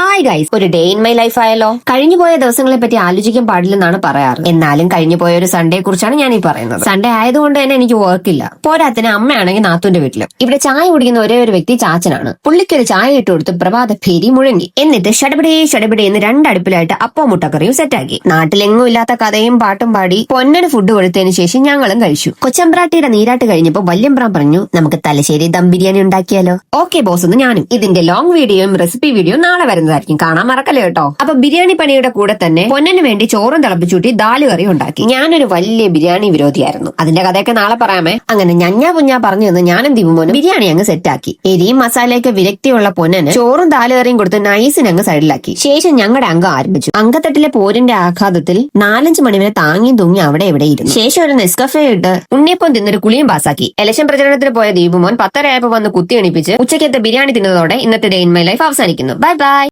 아 hi guys ഒരു day in my life ആയല്ലോ. കഴിഞ്ഞു പോയ ദിവസങ്ങളെ പറ്റി ആലോചിക്കാൻ പാടില്ലെന്നാണ് പറയാറ്. എന്നാലും കഴിഞ്ഞു പോയ ഒരു സൺഡേ കുറിച്ചാണ് ഞാൻ ഈ പറയുന്നത്. സൺഡേ ആയതുകൊണ്ട് തന്നെ എനിക്ക് വർക്കില്ല പോരാത്തിന് അമ്മയാണെങ്കിൽ നാത്തുന്റെ വീട്ടിലും. ഇവിടെ ചായ കുടിക്കുന്ന ഒരേ ഒരു വ്യക്തി ചാച്ചനാണ്. പുള്ളിക്കൊരു ചായ ഇട്ട് കൊടുത്ത് പ്രഭാത ഭേരി മുഴങ്ങി. എന്നിട്ട് ഷടപടേ ഷടപടേ എന്ന് രണ്ടടുപ്പിലായിട്ട് അപ്പോ മുട്ടക്കറിയും സെറ്റാക്കി നാട്ടിലെങ്ങും ഇല്ലാത്ത കഥയും പാട്ടും പാടി പൊന്നന് ഫുഡ് കൊടുത്തതിന് ശേഷം ഞങ്ങളും കഴിച്ചു. കൊച്ചമ്പ്രാട്ടിയുടെ നീരാട്ട് കഴിഞ്ഞപ്പോ വല്യമ്പ്രാൻ പറഞ്ഞു നമുക്ക് തലശ്ശേരി ദം ബിരിയാണി ഉണ്ടാക്കിയാലോ? ഓക്കെ ബോസ് എന്ന് ഞാനും. ഇതിന്റെ ലോങ് വീഡിയോയും റെസിപ്പി വീഡിയോയും നാളെ വരുന്നതായിരിക്കും. കാണാൻ മറക്കല്ലേ കേട്ടോ? അപ്പൊ ബിരിയാണി പണിയുടെ കൂടെ തന്നെ പൊന്നന് വേണ്ടി ചോറും തിളപ്പിച്ചൂട്ടി ദാൽ കറി ഉണ്ടാക്കി. ഞാനൊരു വലിയ ബിരിയാണി വിരോധിയായിരുന്നു. അതിന്റെ കഥയൊക്കെ നാളെ പറയാമേ. അങ്ങനെ ഞഞ്ഞാ പുഞ്ഞാ പറഞ്ഞു തന്ന് ഞാനും ദീപുമോനും ബിരിയാണി അങ്ങ് സെറ്റാക്കി. എരിയും മസാലയൊക്കെ വിരക്തിയുള്ള പൊന്നന് ചോറും ദാൽ കറിയും കൊടുത്ത് നൈസിന് അങ്ങ് സൈഡിലാക്കി. ശേഷം ഞങ്ങളുടെ അംഗം ആരംഭിച്ചു. അങ്കത്തട്ടിലെ പോരിന്റെ ആഘാതത്തിൽ നാലഞ്ച് മണിവരെ താങ്ങി തൂങ്ങി അവിടെ എവിടെ ഇരുന്നു. ശേഷം ഒരു നെസ്കഫേ ഇട്ട് ഉണ്ണിയപ്പം തിന്നൊരു കുളിയും പാസാക്കി ഇലക്ഷൻ പ്രചരണത്തിന് പോയ ദീപുമോൻ പത്തരയായപ്പോ വന്ന് കുത്തി എണിപ്പിച്ച് ഉച്ചയ്ക്കത്തെ ബിരിയാണി തിന്നതോടെ ഇന്നത്തെ ഡേ ഇൻ മൈ ലൈഫ് അവസാനിക്കുന്നു. Bye bye